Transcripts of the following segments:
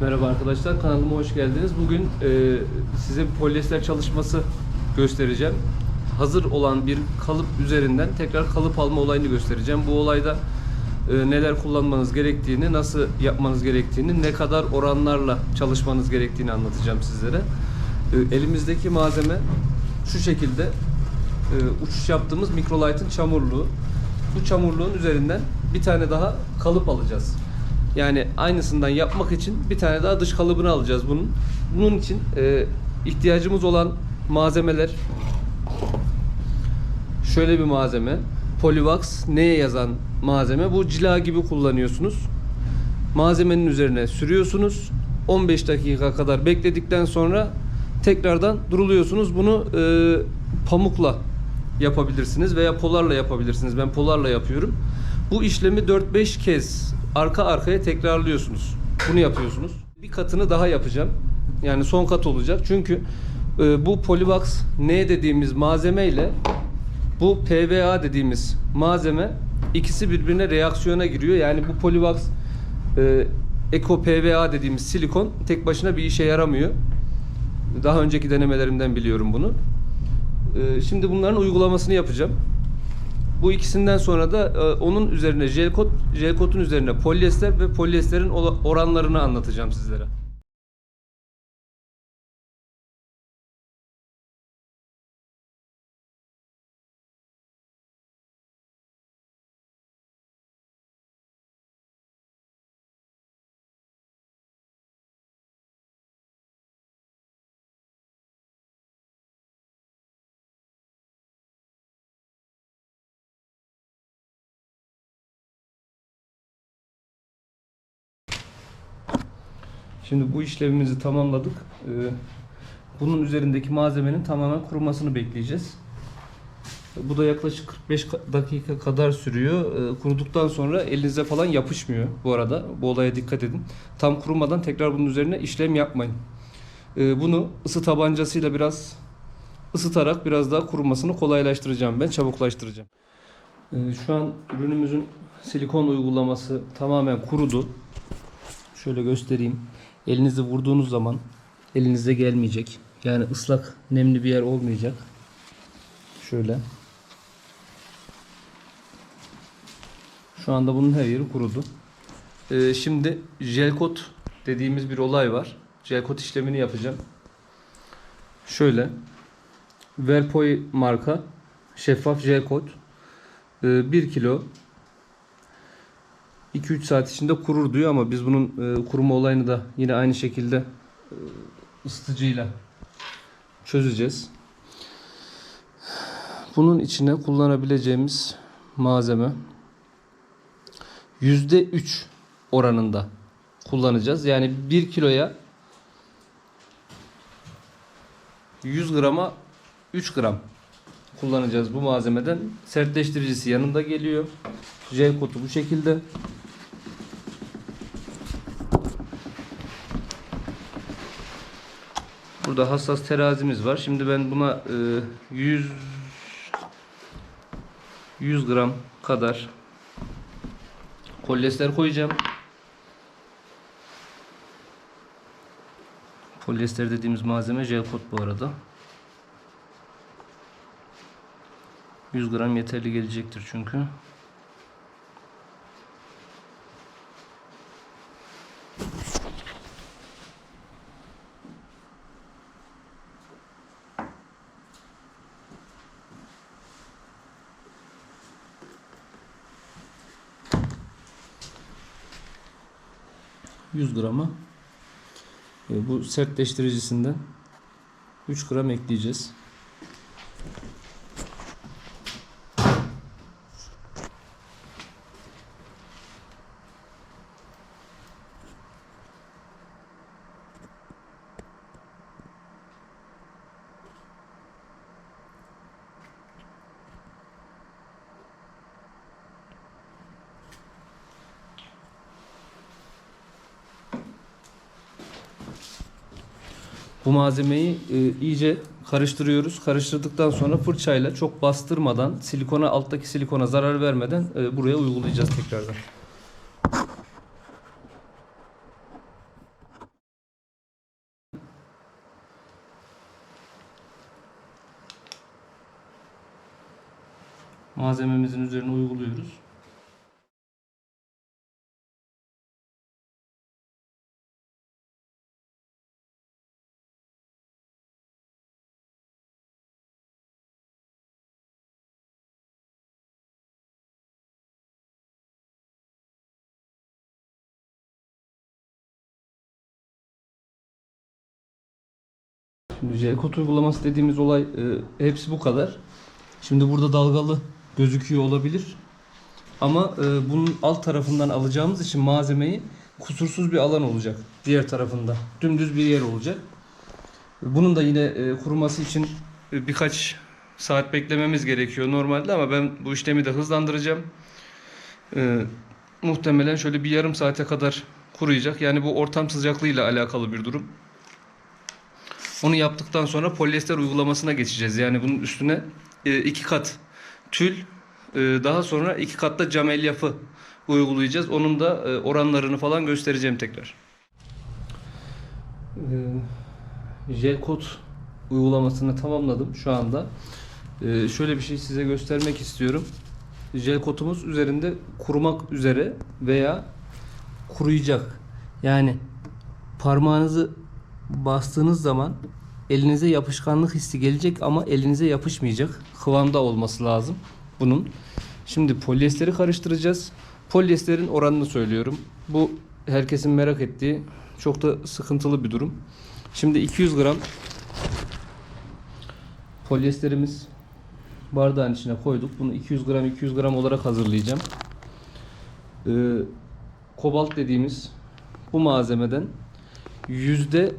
Merhaba arkadaşlar, kanalıma hoş geldiniz. Bugün e, size bir polyester çalışması göstereceğim. Hazır olan bir kalıp üzerinden tekrar kalıp alma olayını göstereceğim. Bu olayda e, neler kullanmanız gerektiğini, nasıl yapmanız gerektiğini, ne kadar oranlarla çalışmanız gerektiğini anlatacağım sizlere. E, elimizdeki malzeme şu şekilde e, uçuş yaptığımız Microlight'ın çamurluğu. Bu çamurluğun üzerinden bir tane daha kalıp alacağız. Yani aynısından yapmak için bir tane daha dış kalıbını alacağız bunun. Bunun için e, ihtiyacımız olan malzemeler şöyle bir malzeme. Polivax neye yazan malzeme? Bu cila gibi kullanıyorsunuz. Malzemenin üzerine sürüyorsunuz. 15 dakika kadar bekledikten sonra tekrardan duruluyorsunuz. Bunu e, pamukla yapabilirsiniz veya polarla yapabilirsiniz. Ben polarla yapıyorum. Bu işlemi 4-5 kez arka arkaya tekrarlıyorsunuz. Bunu yapıyorsunuz. Bir katını daha yapacağım. Yani son kat olacak. Çünkü e, bu Polivax ne dediğimiz malzeme ile bu PVA dediğimiz malzeme ikisi birbirine reaksiyona giriyor. Yani bu Polivax e, Eco PVA dediğimiz silikon tek başına bir işe yaramıyor. Daha önceki denemelerimden biliyorum bunu. E, şimdi bunların uygulamasını yapacağım. Bu ikisinden sonra da e, onun üzerine jel kot, jel kotun üzerine polyester ve polyesterin oranlarını anlatacağım sizlere. Şimdi bu işlemimizi tamamladık. Ee, Bunun üzerindeki malzemenin tamamen kurumasını bekleyeceğiz. Bu da yaklaşık 45 ka- dakika kadar sürüyor. Ee, Kuruduktan sonra elinize falan yapışmıyor bu arada. Bu olaya dikkat edin. Tam kurumadan tekrar bunun üzerine işlem yapmayın. Ee, Bunu ısı tabancasıyla biraz ısıtarak biraz daha kurumasını kolaylaştıracağım ben, çabuklaştıracağım. Şu an ürünümüzün silikon uygulaması tamamen kurudu. Şöyle göstereyim. Elinizi vurduğunuz zaman elinize gelmeyecek. Yani ıslak, nemli bir yer olmayacak. Şöyle. Şu anda bunun her yeri kurudu. Ee, şimdi jel kot dediğimiz bir olay var. Jel kot işlemini yapacağım. Şöyle. Verpoy marka şeffaf jel kot. 1 kilo 2-3 saat içinde kurur diyor ama biz bunun e, kuruma olayını da yine aynı şekilde e, ısıtıcıyla çözeceğiz. Bunun içine kullanabileceğimiz malzeme %3 oranında kullanacağız. Yani 1 kiloya 100 grama 3 gram kullanacağız bu malzemeden. Sertleştiricisi yanında geliyor. Jel kotu bu şekilde. Burada hassas terazimiz var. Şimdi ben buna e, 100 100 gram kadar polyester koyacağım. Polyester dediğimiz malzeme jel kot bu arada. 100 gram yeterli gelecektir çünkü. ...100 grama... e, ...bu sertleştiricisinden... ...3 gram ekleyeceğiz. Bu malzemeyi e, iyice karıştırıyoruz. Karıştırdıktan sonra fırçayla çok bastırmadan silikona alttaki silikona zarar vermeden e, buraya uygulayacağız tekrardan. Malzememizin üzerine uyguluyoruz. Şimdi J-Code uygulaması dediğimiz olay e, hepsi bu kadar. Şimdi burada dalgalı gözüküyor olabilir. Ama e, bunun alt tarafından alacağımız için malzemeyi kusursuz bir alan olacak. Diğer tarafında. Dümdüz bir yer olacak. Bunun da yine e, kuruması için e, birkaç saat beklememiz gerekiyor normalde ama ben bu işlemi de hızlandıracağım. E, muhtemelen şöyle bir yarım saate kadar kuruyacak. Yani bu ortam sıcaklığıyla alakalı bir durum. Onu yaptıktan sonra polyester uygulamasına geçeceğiz. Yani bunun üstüne e, iki kat tül, e, daha sonra iki katta cam elyafı uygulayacağız. Onun da e, oranlarını falan göstereceğim tekrar. J-Code uygulamasını tamamladım şu anda. Şöyle bir şey size göstermek istiyorum. Jel kotumuz üzerinde kurumak üzere veya kuruyacak. Yani parmağınızı bastığınız zaman elinize yapışkanlık hissi gelecek ama elinize yapışmayacak. Kıvamda olması lazım bunun. Şimdi polyesteri karıştıracağız. Polyesterin oranını söylüyorum. Bu herkesin merak ettiği çok da sıkıntılı bir durum. Şimdi 200 gram polyesterimiz bardağın içine koyduk. Bunu 200 gram 200 gram olarak hazırlayacağım. Ee, kobalt dediğimiz bu malzemeden yüzde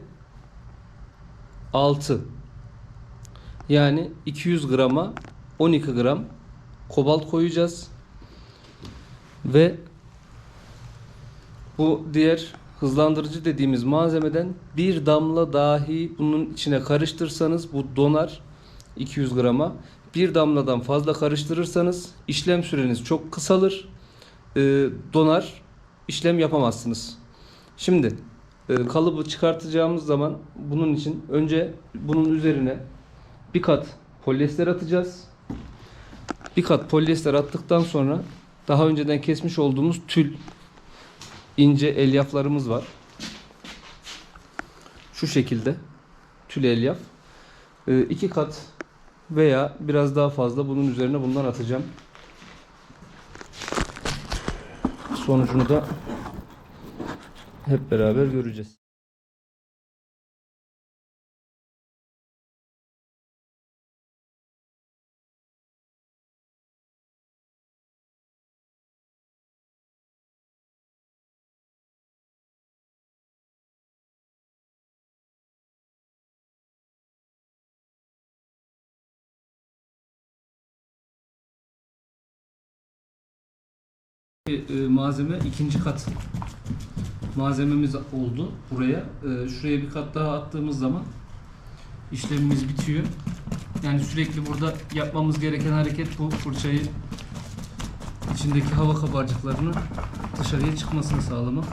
6 yani 200 grama 12 gram kobalt koyacağız. Ve bu diğer hızlandırıcı dediğimiz malzemeden bir damla dahi bunun içine karıştırsanız bu donar 200 grama. Bir damladan fazla karıştırırsanız işlem süreniz çok kısalır. E, donar işlem yapamazsınız. Şimdi kalıbı çıkartacağımız zaman bunun için önce bunun üzerine bir kat polyester atacağız. Bir kat polyester attıktan sonra daha önceden kesmiş olduğumuz tül ince elyaflarımız var. Şu şekilde tül elyaf. E, iki kat veya biraz daha fazla bunun üzerine bundan atacağım. Sonucunu da hep beraber göreceğiz. E, malzeme ikinci kat malzememiz oldu buraya. E, şuraya bir kat daha attığımız zaman işlemimiz bitiyor. Yani sürekli burada yapmamız gereken hareket bu fırçayı içindeki hava kabarcıklarını dışarıya çıkmasını sağlamak.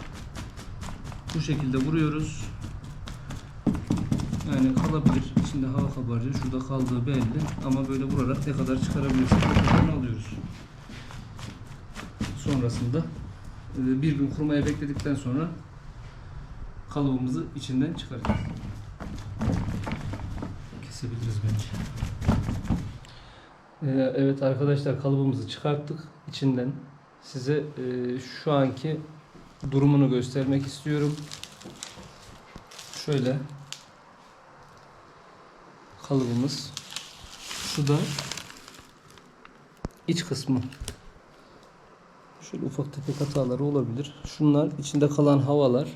Bu şekilde vuruyoruz. Yani kalabilir. içinde hava kabarcığı şurada kaldığı belli ama böyle vurarak ne kadar çıkarabilirsek o kadarını. Sonrasında e, bir gün kurumaya bekledikten sonra kalıbımızı içinden çıkaracağız. Kesebiliriz bence. Ee, Evet arkadaşlar kalıbımızı çıkarttık içinden. Size e, şu anki durumunu göstermek istiyorum. Şöyle kalıbımız. Şu da iç kısmı. Şöyle ufak tefek hataları olabilir. Şunlar içinde kalan havalar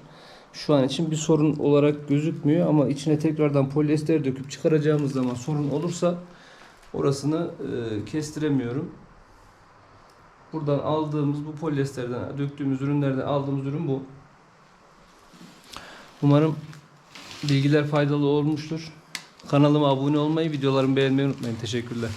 şu an için bir sorun olarak gözükmüyor ama içine tekrardan polyester döküp çıkaracağımız zaman sorun olursa orasını e, kestiremiyorum. Buradan aldığımız bu polyesterden döktüğümüz ürünlerden aldığımız ürün bu. Umarım bilgiler faydalı olmuştur. Kanalıma abone olmayı, videolarımı beğenmeyi unutmayın. Teşekkürler.